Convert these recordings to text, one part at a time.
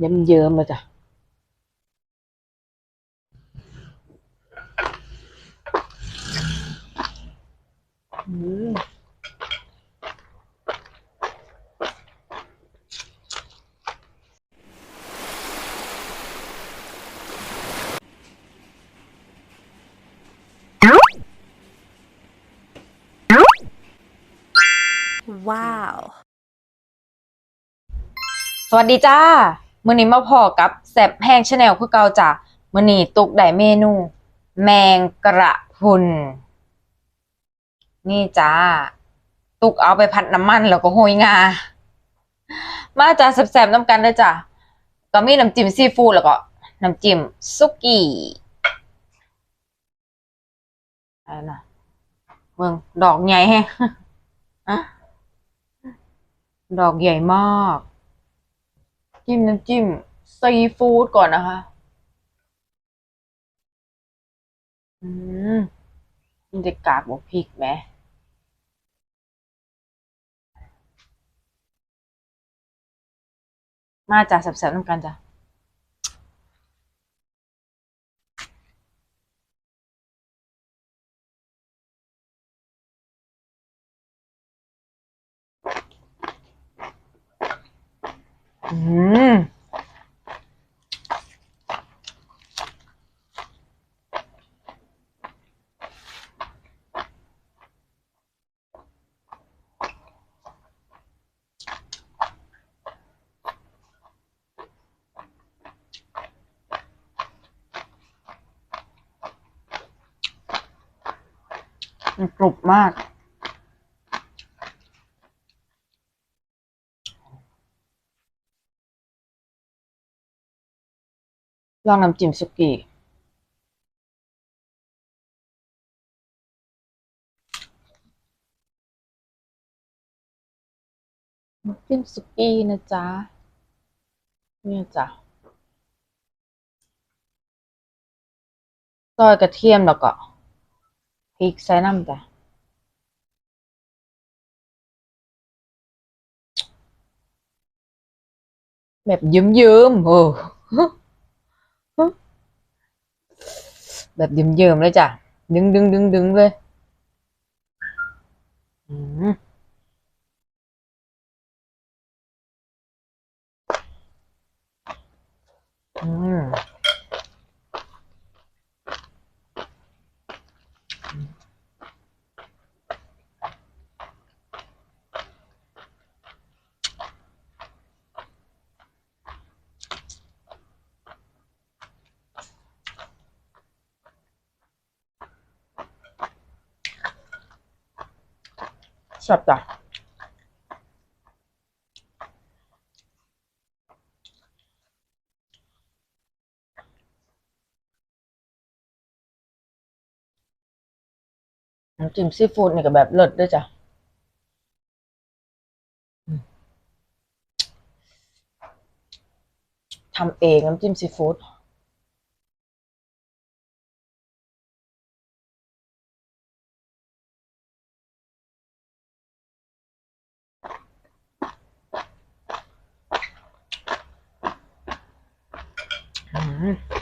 เยิ้มเยิ้มๆเลยจ้ะอืมว้าว สวัสดีจ้า มื้อนี้มาพอกับแซบแห้งชาแนลคือเก่าจ้ะมื้อนี้ตุกได้เมนู แมงกระพรุน นี่จ้าตุกเอาไปผัดน้ำมันแล้วก็โหยงา มาจ้าแซ่บๆน้ำกันเด้อจ้ะก็มีน้ำจิ้มซีฟู้ดแล้วก็น้ำจิ้มซุกี้อะไรนะเบิ่งดอกใหญ่แฮะดอกใหญ่มาก จิ้มน้ำจิ้มซีฟู้ดก่อนนะคะ อืมมันจะกากบวกพริกไหมมาจากแซ่บๆน้ำกันจ้ะ อืมกรุบมาก ลองน้ำจิ้มสุกี้น้ำจิ้มสุกี้นะจ๊ะเนี่ยจ้ะซอยกระเทียมแล้วก็พริกใส่น้ำจ้ะแบบเยิ้มๆโอ้ แบบเยิ้มๆเลยจ้ะ ดึงดึงดึงดึงเลยอืมอืม แซ่บจ้ะน้ำจิ้มซีฟู้ดนี่ก็แบบเลิศด้วยจ้ะทำเองน้ำจิ้มซีฟู้ด Mm-hmm.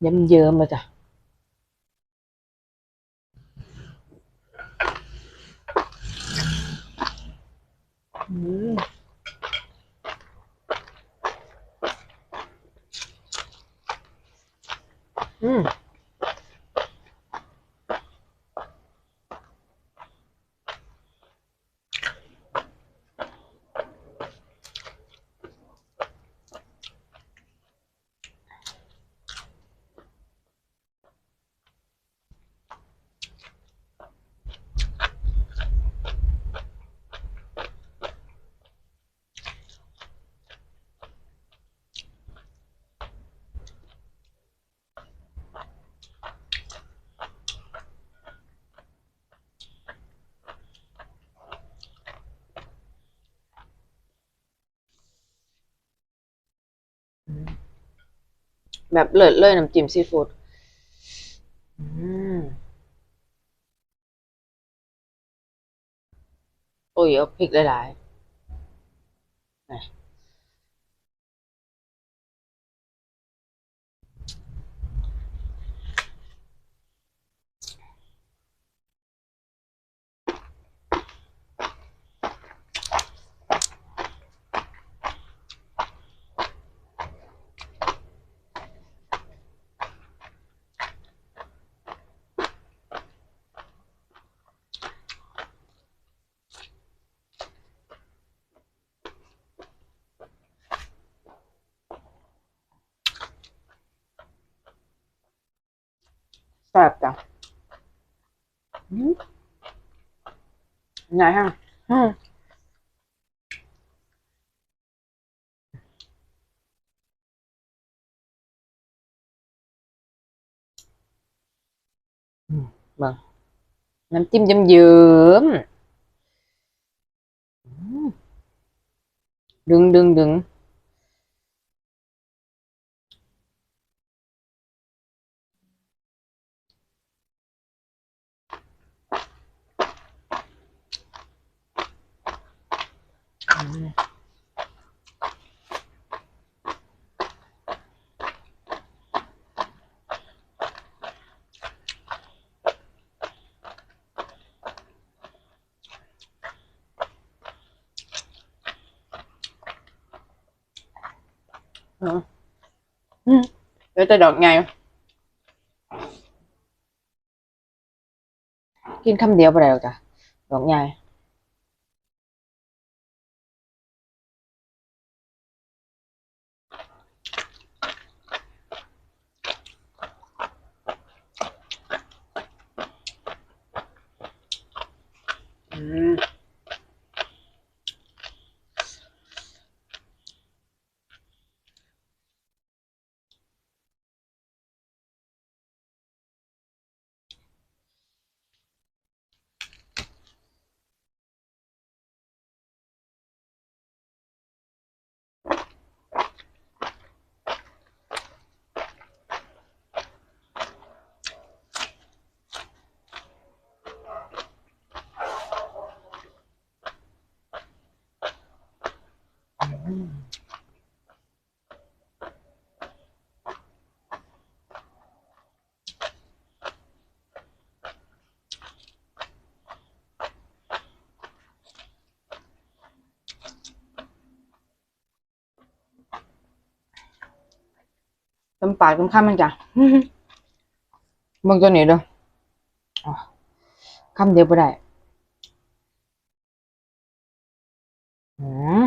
เยิ้มๆเล แบบเลิศเลยน้ำจิ้มซีฟู้ดอืมโอ้ยเอาพริกหลายๆ บจ้ะอืมไงฮะอืมอืมมาน้ำจิ้มเยิ้มๆอืมดึงดึงดึง อืมอืมเดี๋ยวจะดอกไงกินคำเดียวไปแล้วจ้ะดอกไงอื ม จำปากจำข้ามมันจ้ะมึงตัวนี้เด้ออ๋อคำเดียวไปได้อืม